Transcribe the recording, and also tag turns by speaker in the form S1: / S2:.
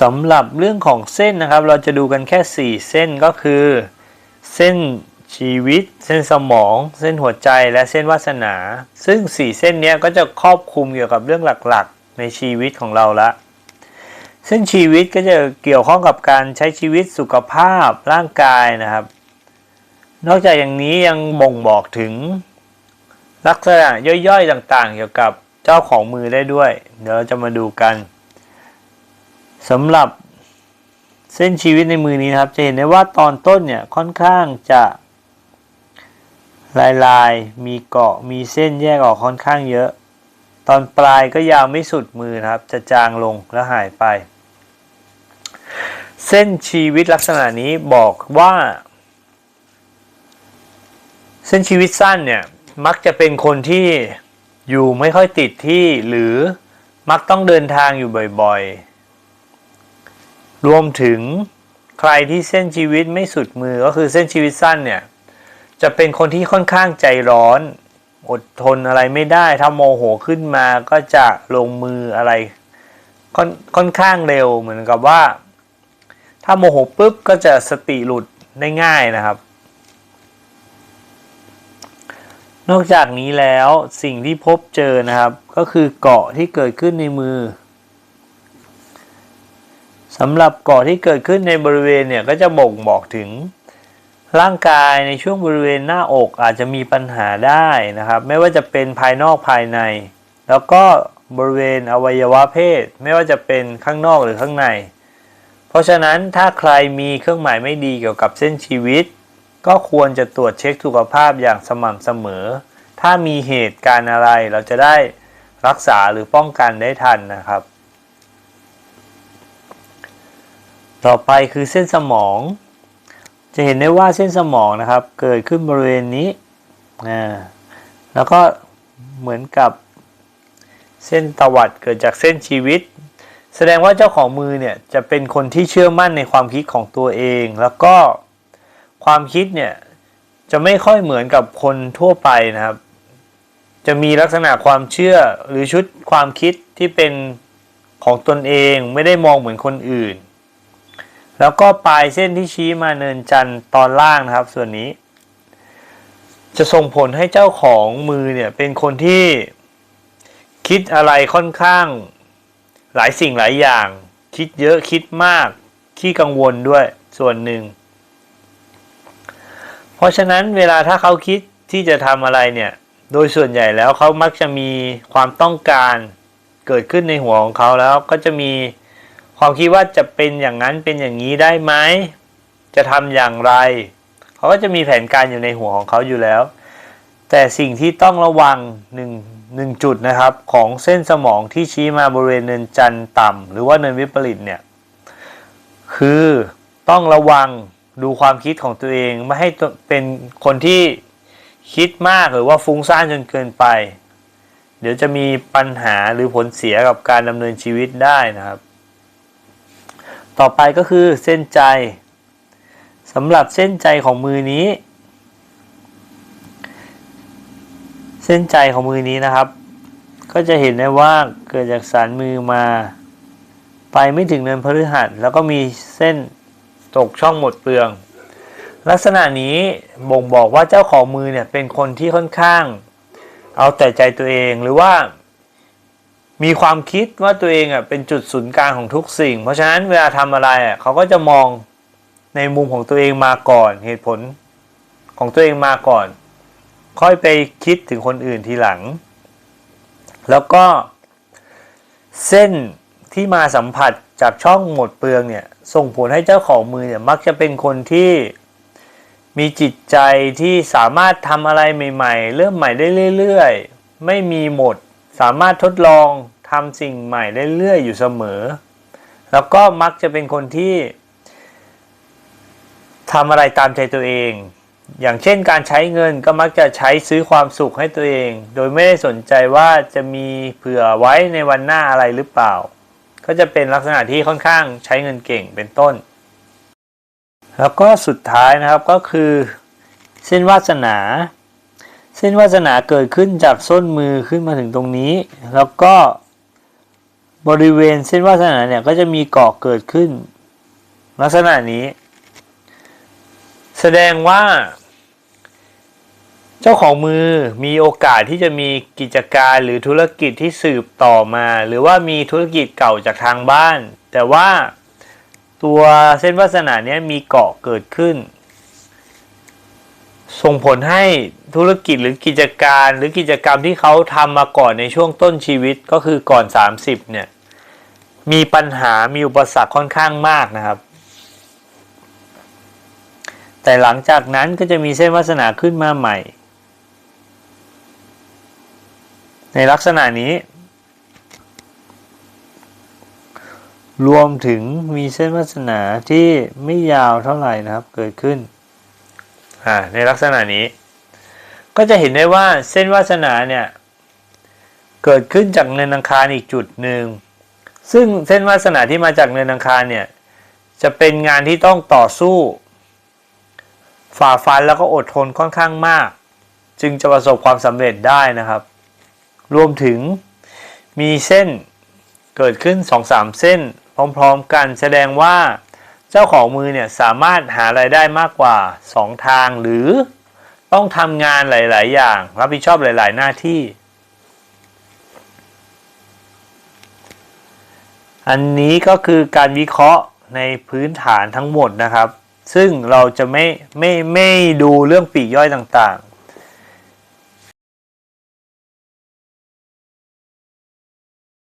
S1: สำหรับเรื่องของเส้นนะครับ เราจะดูกันแค่ 4 เส้นก็คือ เส้นชีวิต เส้นสมอง เส้นหัวใจและเส้นวาสนา ซึ่ง 4 เส้นนี้ก็จะครอบคลุมเกี่ยวกับเรื่องหลักๆ ในชีวิตของเราละเส้นชีวิตก็จะเกี่ยวข้องกับการใช้ชีวิตสุขภาพร่างกายนะครับ นอกจากอย่างนี้ยังบ่งบอกถึงลักษณะย่อยๆต่างๆ เกี่ยวกับเจ้าของมือได้ด้วย เดี๋ยวเราจะมาดูกัน สำหรับเส้นชีวิตในมือนี้นะครับ จะเห็นได้ว่าตอนต้นเนี่ยค่อนข้างจะลายลายมีเกาะมีเส้นแยกออกค่อนข้างเยอะ ตอนปลายก็ยาวไม่สุดมือนะครับ จะจางลงแล้วหายไป เส้นชีวิตลักษณะนี้บอกว่า เส้นชีวิตสั้นเนี่ยมักจะเป็นคนที่อยู่ไม่ค่อยติดที่หรือมักต้องเดินทางอยู่บ่อยๆ รวมถึงใครที่เส้นชีวิตไม่สุดมือก็คือเส้นชีวิตสั้นเนี่ย จะเป็นคนที่ค่อนข้างใจร้อน อดทนอะไรไม่ได้ ถ้าโมโหขึ้นมาก็จะลงมืออะไรค่อนค่อนข้างเร็วเหมือนกับว่า ถ้าโมโหปุ๊บก็จะสติหลุดได้ง่ายนะครับ นอกจากนี้แล้วสิ่งที่พบเจอนะครับ ก็คือเกาะที่เกิดขึ้นในมือ สำหรับเกาะที่เกิดขึ้นในบริเวณเนี่ยก็จะบ่งบอกถึง ร่างกายในช่วงบริเวณหน้าอกอาจจะมีปัญหาได้นะครับ ไม่ว่าจะเป็นภายนอกภายใน แล้วก็บริเวณอวัยวะเพศ ไม่ว่าจะเป็นข้างนอกหรือข้างใน เพราะฉะนั้นถ้าใครมีเครื่องหมายไม่ดีเกี่ยวกับเส้นชีวิต ก็ควรจะตรวจเช็คสุขภาพอย่างสม่ำเสมอ ถ้ามีเหตุการณ์อะไรเราจะได้รักษาหรือป้องกันได้ทันนะครับ ต่อไปคือเส้นสมอง จะเห็นได้ว่าเส้นสมองนะครับ เกิดขึ้นบริเวณนี้อ่าแล้วก็เหมือนกับเส้นตวัดเกิดจากเส้นชีวิต แสดงว่าเจ้าของมือเนี่ยจะเป็นคนที่เชื่อมั่นในความคิดของตัวเอง แล้วก็ความคิดเนี่ยจะไม่ค่อยเหมือนกับคนทั่วไปนะครับ จะมีลักษณะความเชื่อหรือชุดความคิดที่เป็นของตนเองไม่ได้มองเหมือนคนอื่น แล้วก็ปลายเส้นที่ชี้มาเนินจันทร์ตอนล่างนะครับ ส่วนนี้ จะส่งผลให้เจ้าของมือเนี่ยเป็นคนที่คิดอะไรค่อนข้าง หลายสิ่งหลายอย่าง คิดเยอะคิดมากขี้กังวลด้วยส่วนหนึ่ง เพราะฉะนั้นเวลาถ้าเขาคิดที่จะทำอะไรเนี่ย โดยส่วนใหญ่แล้วเขามักจะมีความต้องการเกิดขึ้นในหัวของเขาแล้วก็จะมี ความคิดว่าจะเป็นอย่างนั้นเป็นอย่างนี้ได้ไหมจะทำอย่างไร เขาก็จะมีแผนการอยู่ในหัวของเขาอยู่แล้ว แต่สิ่งที่ต้องระวังหนึ่งหนึ่งจุดนะครับ ของเส้นสมองที่ชี้มาบริเวณเนินจันทร์ต่ำหรือว่าเนินวิปริตเนี่ยคือต้องระวังดูความคิดของตัวเองไม่ให้เป็นคนที่คิดมากหรือว่าฟุ้งซ่านจนเกินไป เดี๋ยวจะมีปัญหาหรือผลเสียกับการดำเนินชีวิตได้นะครับ ต่อไปก็คือเส้นใจสำหรับเส้นใจของมือนี้ เส้นใจของมือนี้นะครับ ก็จะเห็นได้ว่าเกิดจากสารมือมา ไปไม่ถึงเนินพฤหัสแล้วก็มีเส้นตกช่องหมดเปลือง ลักษณะนี้บ่งบอกว่าเจ้าของมือเนี่ยเป็นคนที่ค่อนข้าง เอาแต่ใจตัวเองหรือว่า มีความคิดว่าตัวเองอะเป็นจุดศูนย์กลางของทุกสิ่ง เพราะฉะนั้นเวลาทำอะไรอะเขาก็จะมองในมุมของตัวเองมาก่อน เหตุผลของตัวเองมาก่อน ค่อยไปคิดถึงคนอื่นทีหลัง แล้วก็ เส้นที่มาสัมผัสจากช่องหมดเปลืองเนี่ยส่งผลให้เจ้าของมือเนี่ยมักจะเป็นคนที่มีจิตใจที่สามารถทำอะไรใหม่ ๆ เริ่มใหม่ได้เรื่อย ๆ ไม่มีหมด สามารถทดลอง ทำสิ่งใหม่ได้เรื่อยอยู่เสมอ แล้วก็มักจะเป็นคนที่ทำอะไรตามใจตัวเอง อย่างเช่นการใช้เงินก็มักจะใช้ซื้อความสุขให้ตัวเอง โดยไม่ได้สนใจว่าจะมีเผื่อไว้ในวันหน้าอะไรหรือเปล่า ก็จะเป็นลักษณะที่ค่อนข้างใช้เงินเก่งเป็นต้น แล้วก็สุดท้ายนะครับก็คือเส้นวาสนา เส้นวาสนาเกิดขึ้นจากส้นมือขึ้นมาถึงตรงนี้ แล้วก็ บริเวณเส้นวาสนาเนี่ยก็จะมีเกาะเกิดขึ้น ลักษณะนี้ แสดงว่า เจ้าของมือมีโอกาสที่จะมีกิจการหรือธุรกิจที่สืบต่อมา หรือว่ามีธุรกิจเก่าจากทางบ้าน แต่ว่าตัวเส้นวาสนาเนี้ยมีเกาะเกิดขึ้น ส่งผลให้ธุรกิจหรือกิจการหรือกิจกรรมที่เขาทำมาก่อนในช่วงต้นชีวิตก็คือก่อน 30เนี่ย มีปัญหามีอุปสรรคค่อนข้างมากนะครับ แต่หลังจากนั้นก็จะมีเส้นวาสนาขึ้นมาใหม่ ในลักษณะนี้ รวมถึงมีเส้นวาสนาที่ไม่ยาวเท่าไหร่นะครับเกิดขึ้นอ่าในลักษณะนี้ ก็จะเห็นได้ว่าเส้นวาสนาเนี่ย เกิดขึ้นจากเนินอังคารอีกจุดหนึ่ง ซึ่งเส้นวาสนาที่มาจากเนินอังคารเนี่ยจะเป็นงานที่ต้องต่อสู้ ฝ่าฟันแล้วก็อดทนค่อนข้างมาก จึงจะประสบความสำเร็จได้นะครับ รวมถึงมีเส้นเกิดขึ้น 2-3 เส้น พร้อมๆกันแสดงว่าเจ้าของมือเนี่ยสามารถหารายได้มากกว่า 2 ทางหรือต้องทำงานหลาย ๆ อย่าง รับผิดชอบหลาย ๆ หน้าที่ อันนี้ก็คือการวิเคราะห์ในพื้นฐานทั้งหมดนะครับ ซึ่งเราจะไม่ไม่ไม่ดูเรื่องปีกย่อยต่าง